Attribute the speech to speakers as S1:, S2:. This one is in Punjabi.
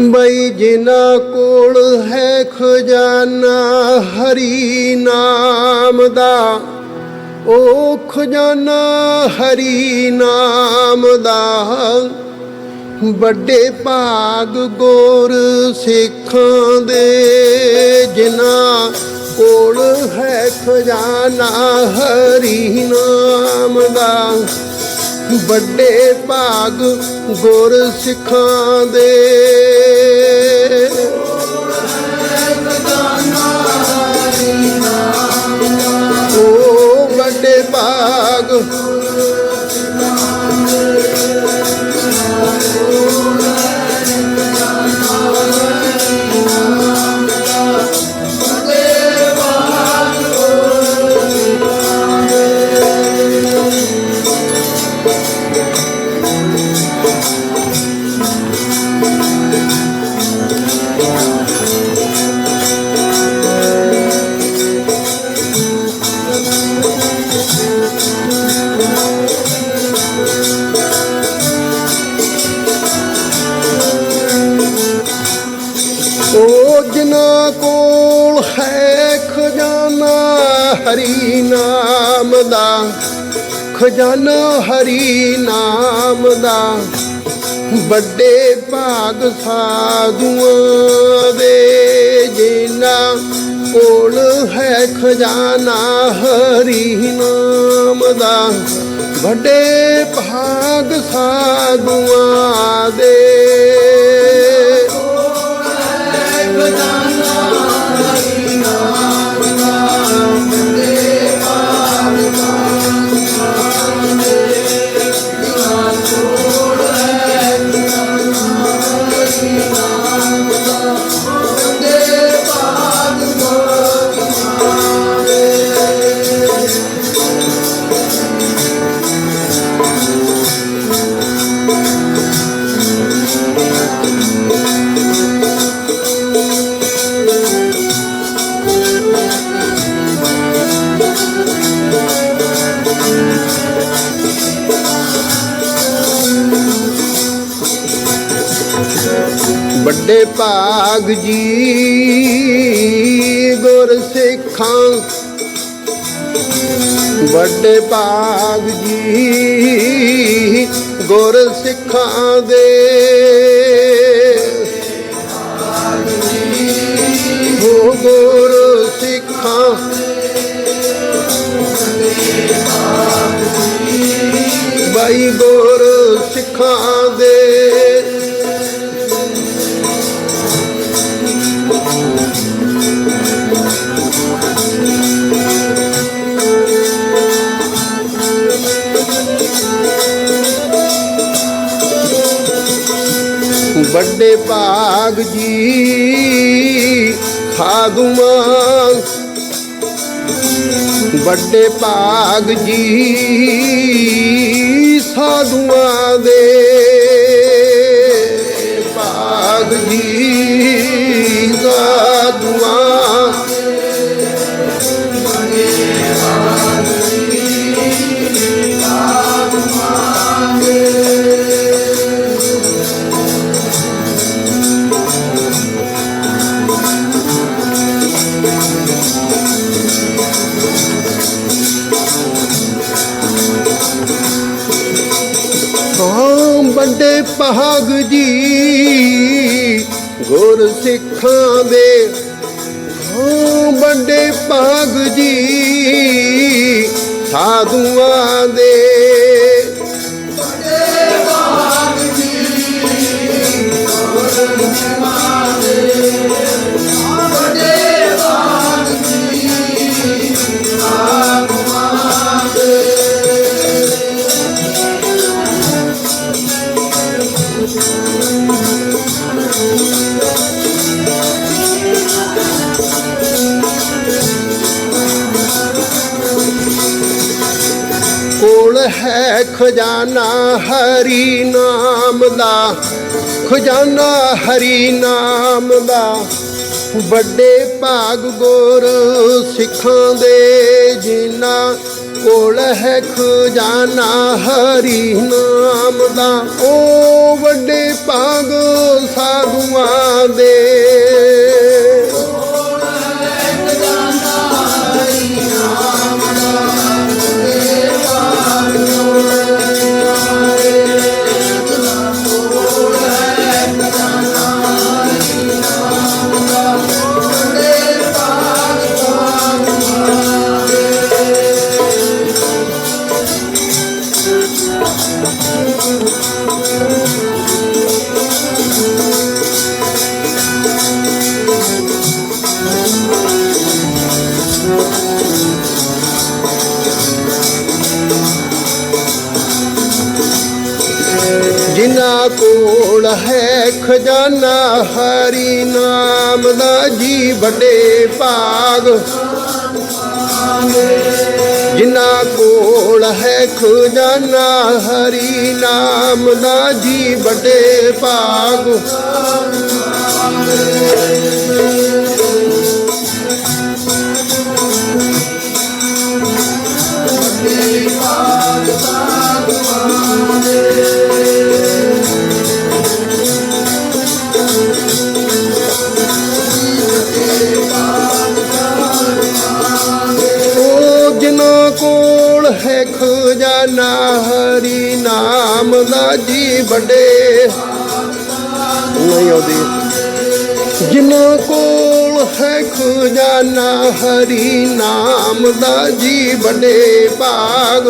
S1: ਬਈ ਜਿਨਾ ਕੋਲ ਹੈ ਖਜ਼ਾਨਾ, ਹਰੀ ਨਾਮ ਦਾ। ਉਹ ਖਜ਼ਾਨਾ, ਹਰੀ ਨਾਮ ਦਾ। ਵੱਡੇ ਭਾਗ ਗੁਰ ਸਿੱਖਾਂ ਦੇ ਜਿਨ੍ਹਾਂ ਕੋਲ ਹੈ ਖਜ਼ਾਨਾ, ਹਰੀ ਨਾਮ ਦਾ। ਵੱਡੇ ਭਾਗ ਗੁਰ ਸਿੱਖਾਂ ਦੇ। ਖਜ਼ਾਨਾ ਹਰੀ ਨਾਮ ਦਾ, ਖਜ਼ਾਨਾ ਹਰੀ ਨਾਮ ਦਾ। ਵੱਡੇ ਭਾਗ ਸਾਧੂਆਂ ਦੇ ਜਿਨ੍ਹਾਂ ਕੋਲ ਹੈ ਖਜ਼ਾਨਾ ਹਰੀ ਨਾਮ ਦਾ, ਵੱਡੇ ਭਾਗ ਸਾਧੂਆਂ ਦੇ ਵੱਡੇ ਭਾਗ ਜੀ, ਗੁਰ ਸਿੱਖਾਂ। ਵੱਡੇ ਭਾਗ ਜੀ, ਗੁਰ ਸਿੱਖਾਂ ਦੇ। ਹੋ ਗੁਰ ਸਿੱਖਾਂ। ਬਾਈ ਗੁਰ ਸਿੱਖਾਂ। ਵੱਡੇ ਭਾਗ ਜੀ। ਸਾਧੂਆਂ ਵੱਡੇ ਭਾਗ ਜੀ। ਸਾਧੂਆਂ ਦੇ ਗੁਰ ਸਿੱਖਾਂ ਦੇ ਹਾਂ ਵੱਡੇ ਭਾਗ ਜੀ ਸਾਧੂਆਂ ਦੇ। ਕੋਲ ਹੈ ਖਜ਼ਾਨਾ ਹਰੀ ਨਾਮ ਦਾ ਖਜ਼ਾਨਾ ਹਰੀ ਨਾਮ ਦਾ। ਵੱਡੇ ਭਾਗ ਗੁਰ ਸਿੱਖਾਂ ਦੇ ਜਿਨ੍ਹਾਂ ਕੋਲ ਹੈ ਖਜ਼ਾਨਾ ਹਰੀ ਨਾਮ ਦਾ। ਉਹ ਵੱਡੇ ਭਾਗ ਸਾਧੂਆਂ ਦੇ ਕੋਲ ਹੈ ਖਜ਼ਾਨਾ, ਹਰੀ ਨਾਮ ਦਾ ਜੀ ਵੱਡੇ ਭਾਗ। ਜਿਨ੍ਹਾਂ ਕੋਲ ਹੈ ਖਜ਼ਾਨਾ, ਹਰੀ ਨਾਮ ਦਾ ਜੀ ਵੱਡੇ ਭਾਗ। ਖਜ਼ਾਨਾ ਹਰੀ ਨਾਮ ਦਾ ਜੀ ਵੱਡੇ। ਨਹੀਂ ਆਉਂਦੀ। ਜਿਨ੍ਹਾਂ ਕੋਲ ਹੈ ਖਜ਼ਾਨਾ ਹਰੀ ਨਾਮ ਦਾ ਜੀ ਵੱਡੇ ਭਾਗ।